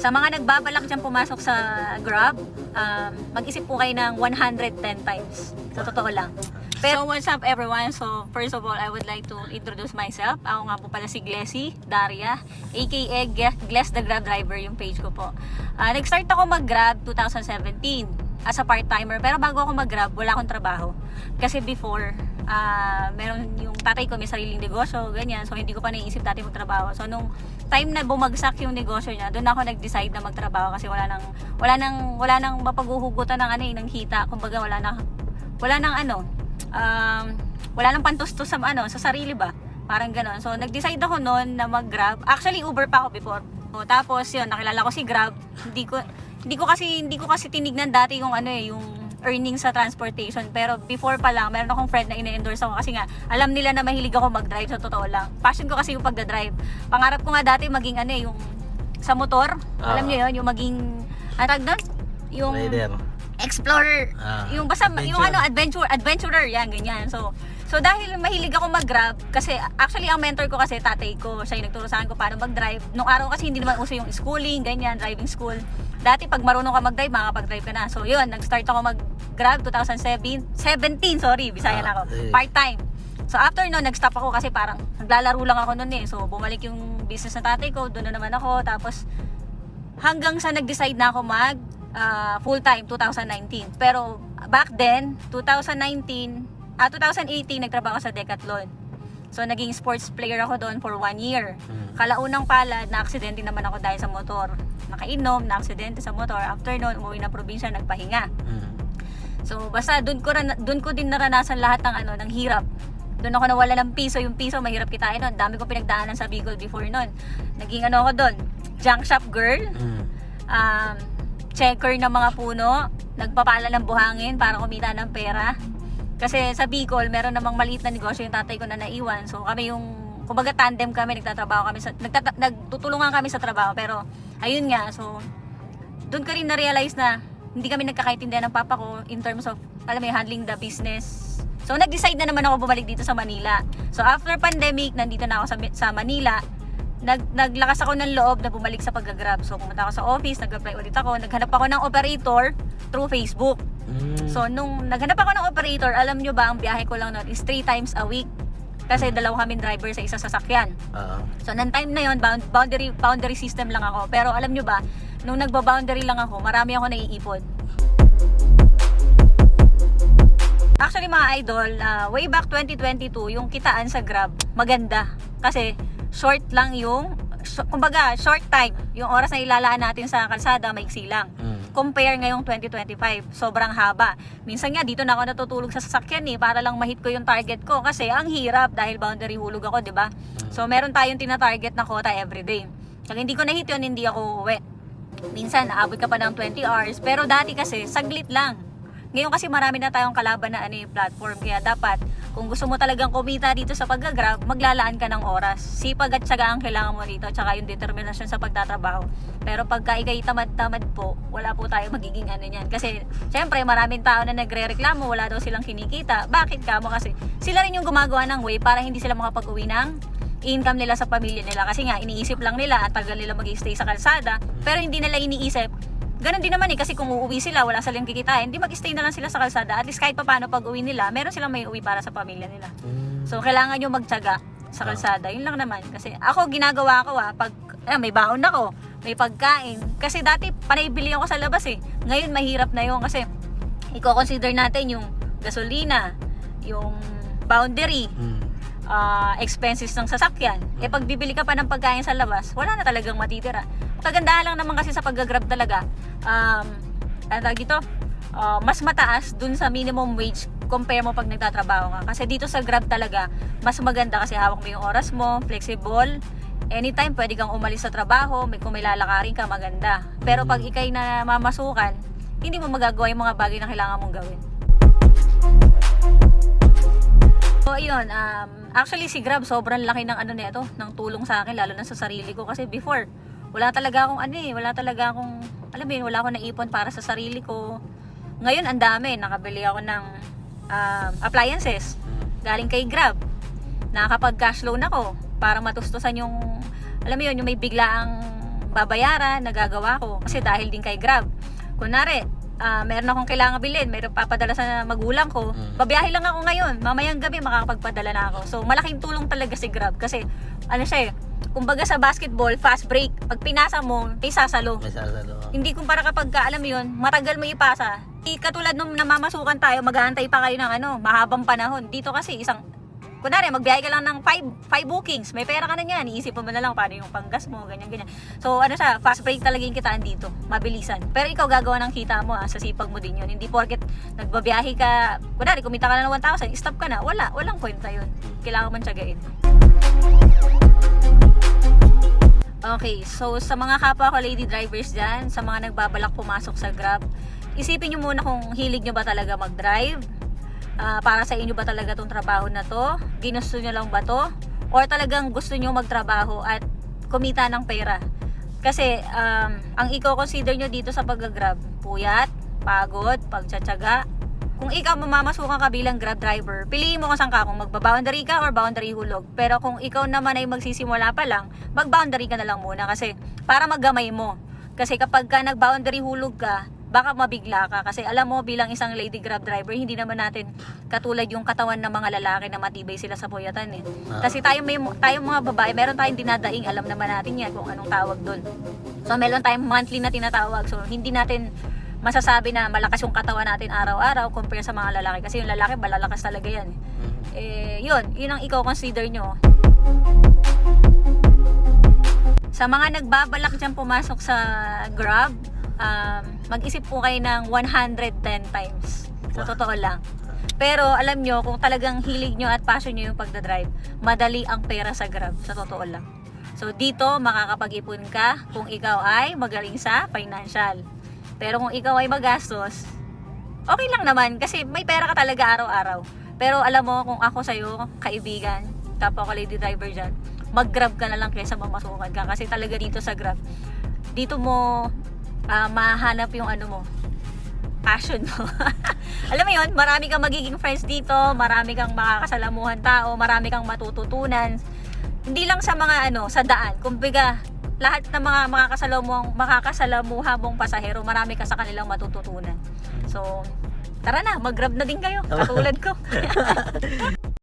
Sa mga nagbabalak dyan pumasok sa Grab, um, mag-isip po kayo ng 110 times. Sa totoo lang. Pero what's up everyone? So first of all, I would like to introduce myself. Ako nga po pala si Glessy Daria, aka Gless the Grab Driver yung page ko po. Ah, nag-start ako mag-Grab 2017 as a part-timer. Pero bago ako mag-Grab, wala akong trabaho. Kasi before, ah meron yung tatay ko may sariling negosyo, ganyan. So hindi ko pa naisip dati magtrabaho. So nung time na bumagsak yung negosyo niya, doon ako nag-decide na magtrabaho kasi wala nang wala nang wala nang mapaghuhugutan ng ano eh, ng hita. Kumbaga wala nang wala nang ano, um, wala nang pantustos sa ano, sa sarili ba? Parang gano'n. So, nag-decide ako noon na mag-Grab. Actually, Uber pa ako before. So, tapos, yun, nakilala ko si Grab. Hindi ko, hindi ko kasi, hindi ko kasi tinignan dati yung ano eh, yung earnings sa transportation. Pero before pa lang, meron akong friend na ina-endorse ako kasi nga, alam nila na mahilig ako mag-drive sa totoo lang. Passion ko kasi yung pagda-drive. Pangarap ko nga dati maging ano eh, yung sa motor. Alam Ah. niyo yun, yung maging, tawag doon? Yung Rider. explorer. Ah, yung basta yung adventure. ano adventure adventurer yan ganyan. So so dahil mahilig ako mag-grab kasi actually ang mentor ko kasi tatay ko, siya yung nagturo sa akin ko paano mag-drive. Nung araw kasi hindi naman uso yung schooling, ganyan, driving school. Dati pag marunong ka mag-drive, makakapag-drive ka na. So yun, nag-start ako mag-grab 2007, 17, sorry, Bisaya na ako. Ah, eh. Part-time. So after no, nag-stop ako kasi parang naglalaro lang ako noon eh. So bumalik yung business ng tatay ko, doon na naman ako. Tapos hanggang sa nag-decide na ako mag ah, full-time 2019. Pero back then, 2019, ah 2018 nagtrabaho ako sa Decathlon. So naging sports player ako doon for one year. Mm. Kalaunang palad, na-aksidente naman ako dahil sa motor. Nakainom, na-aksidente sa motor. After noon, umuwi na probinsya, nagpahinga. Mm. So basta doon ko doon ko din naranasan lahat ng ano ng hirap. Doon ako nawala ng piso, yung piso mahirap kitain noon. Dami ko pinagdaanan sa Bicol before noon. Naging ano ako doon, junk shop girl, Mm. um, checker ng mga puno, nagpapala ng buhangin para kumita ng pera. Kasi sa Bicol, meron namang maliit na negosyo yung tatay ko na naiwan. So kami yung, kumbaga tandem kami, nagtatrabaho kami, sa, nagtata, nagtutulungan kami sa trabaho. Pero ayun nga, so doon ko rin na-realize na hindi kami nagkakaintindihan ng papa ko in terms of, alam mo, handling the business. So, nag-decide na naman ako bumalik dito sa Manila. So, after pandemic, nandito na ako sa, sa Manila. Nag, naglakas ako ng loob na bumalik sa pag-grab. So, pumunta ako sa office, nag-apply ulit ako. Naghanap ako ng operator through Facebook. Mm. So, nung naghanap ako ng operator, alam nyo ba, ang biyahe ko lang nun is 3 times a week. Kasi dalawa kaming driver sa isang sasakyan. Ah. So, nang time na yon bound, boundary, boundary system lang ako. Pero alam nyo ba, nung nagba-boundary lang ako, marami ako naiipon. Actually mga idol, ah, way back 2022, yung kitaan sa Grab, maganda. Kasi short lang yung, so- kumbaga short time, yung oras na ilalaan natin sa kalsada, maiksi lang. Mm. Compare ngayong 2025, sobrang haba. Minsan nga dito na ako natutulog sa sasakyan eh para lang mahit ko yung target ko kasi ang hirap dahil boundary hulog ako, 'di ba? So meron tayong tina-target na quota everyday. Pag hindi ko na hit yun, hindi ako uwi. Minsan naabot ka pa ng 20 hours, pero dati kasi saglit lang. Ngayon kasi marami na tayong kalaban na ano yung platform kaya dapat kung gusto mo talagang kumita dito sa pag-grab, maglalaan ka ng oras. Sipag at syaga ang kailangan mo dito tsaka yung determinasyon sa pagtatrabaho. Pero pagka ikay tamad-tamad po, wala po tayo magiging ano niyan. Kasi syempre maraming tao na nagre-reklamo, wala daw silang kinikita. Bakit ka mo? Kasi sila rin yung gumagawa ng way para hindi sila makapag-uwi ng income nila sa pamilya nila. Kasi nga, iniisip lang nila at tagal nila mag-stay sa kalsada. Pero hindi nila iniisip, Ganon din naman eh, kasi kung uuwi sila, wala silang kikitain, di mag-stay na lang sila sa kalsada. At least kahit pa paano pag uwi nila, meron silang may uwi para sa pamilya nila. Mm. So, kailangan nyo magtyaga sa kalsada. Yun lang naman. Kasi ako, ginagawa ko ah, pag eh, may baon ako, may pagkain. Kasi dati, panay bili ako sa labas eh. Ngayon, mahirap na yun kasi i-consider natin yung gasolina, yung boundary, Mm. Ah, expenses ng sasakyan. Eh pag bibili ka pa ng pagkain sa labas, wala na talagang matitira. Kagandahan lang naman kasi sa pag-grab talaga, um, ano tawag dito? Ah, mas mataas dun sa minimum wage compare mo pag nagtatrabaho ka. Kasi dito sa Grab talaga, mas maganda kasi hawak mo yung oras mo, flexible, anytime pwede kang umalis sa trabaho, may kung may lalakarin ka, maganda. Pero pag ikay na mamasukan, hindi mo magagawa yung mga bagay na kailangan mong gawin. Ayun, um, actually si Grab, sobrang laki ng ano nito, ng tulong sa akin, lalo na sa sarili ko. Kasi before, wala talaga akong ano eh, wala talaga akong, alam mo wala akong naipon para sa sarili ko. Ngayon, ang dami, nakabili ako ng um, appliances, galing kay Grab. Nakakapag cash loan ako, para matustusan yung, alam mo yun, yung may biglaang babayaran, nagagawa ko. Kasi dahil din kay Grab. Kunwari, ah, meron akong kailangan bilhin, meron papadala sa magulang ko, Mm. babiyahe lang ako ngayon. Mamayang gabi makakapagpadala na ako. So, malaking tulong talaga si Grab kasi ano siya eh, kumbaga sa basketball, fast break. Pag pinasa mo, may sasalo. May sasalo. Hindi kumpara kapag ka, alam mo yun, matagal mo ipasa. Di katulad nung namamasukan tayo, maghahantay pa kayo ng ano, mahabang panahon. Dito kasi isang, kunwari, magbiyahe ka lang ng 5 five bookings. May pera ka na yan. Iisip mo na lang paano yung panggas mo, ganyan, ganyan. So, ano siya, fast break talaga yung kitaan dito. Mabilisan. Pero ikaw gagawa ng kita mo, ah, sa sipag mo din yun. Hindi porket nagbabiyahe ka, kunwari, kumita ka na ng 1,000, stop ka na. Wala, walang kwenta yun. Kailangan man tiyagain. Okay, so sa mga kapwa ko lady drivers dyan, sa mga nagbabalak pumasok sa Grab, isipin nyo muna kung hilig nyo ba talaga mag-drive, Ah, para sa inyo ba talaga tong trabaho na to, ginusto nyo lang ba to, or talagang gusto nyo magtrabaho at kumita ng pera. Kasi um, ang i-consider nyo dito sa pag-grab, puyat, pagod, pagtsatsaga, kung ikaw mamamasukan ka bilang grab driver, piliin mo kung saan ka, kung magba-boundary ka or boundary hulog. Pero kung ikaw naman ay magsisimula pa lang, mag-boundary ka na lang muna kasi para maggamay mo. Kasi kapag ka nag-boundary hulog ka, baka mabigla ka. Kasi alam mo, bilang isang lady grab driver, hindi naman natin katulad yung katawan ng mga lalaki na matibay sila sa puyatan eh. Ah. Kasi tayo, may, tayo mga babae, meron tayong dinadaing, alam naman natin yan kung anong tawag doon. So meron tayong monthly na tinatawag. So hindi natin masasabi na malakas yung katawan natin araw-araw compare sa mga lalaki. Kasi yung lalaki, malalakas talaga yan. Mm. Eh, yun, yun ang ikaw consider nyo. Sa mga nagbabalak dyan pumasok sa Grab, um, mag-isip po kayo ng 110 times. Sa Wow. totoo lang. Pero alam nyo, kung talagang hilig nyo at passion nyo yung pagdadrive, madali ang pera sa Grab. Sa totoo lang. So dito, makakapag-ipon ka kung ikaw ay magaling sa financial. Pero kung ikaw ay magastos, okay lang naman kasi may pera ka talaga araw-araw. Pero alam mo, kung ako sa'yo, kaibigan, kapwa ko lady driver dyan, mag-grab ka na lang kaysa mamasukan ka. Kasi talaga dito sa grab, dito mo ah, mahanap yung ano mo, passion mo. alam mo yun, marami kang magiging friends dito, marami kang makakasalamuhan tao, marami kang matututunan. Hindi lang sa mga ano, sa daan. Kumbaga, lahat ng mga makakasalamuhang, makakasalamuha mong pasahero, marami ka sa kanilang matututunan. So, tara na, mag-grab na din kayo. Katulad ko.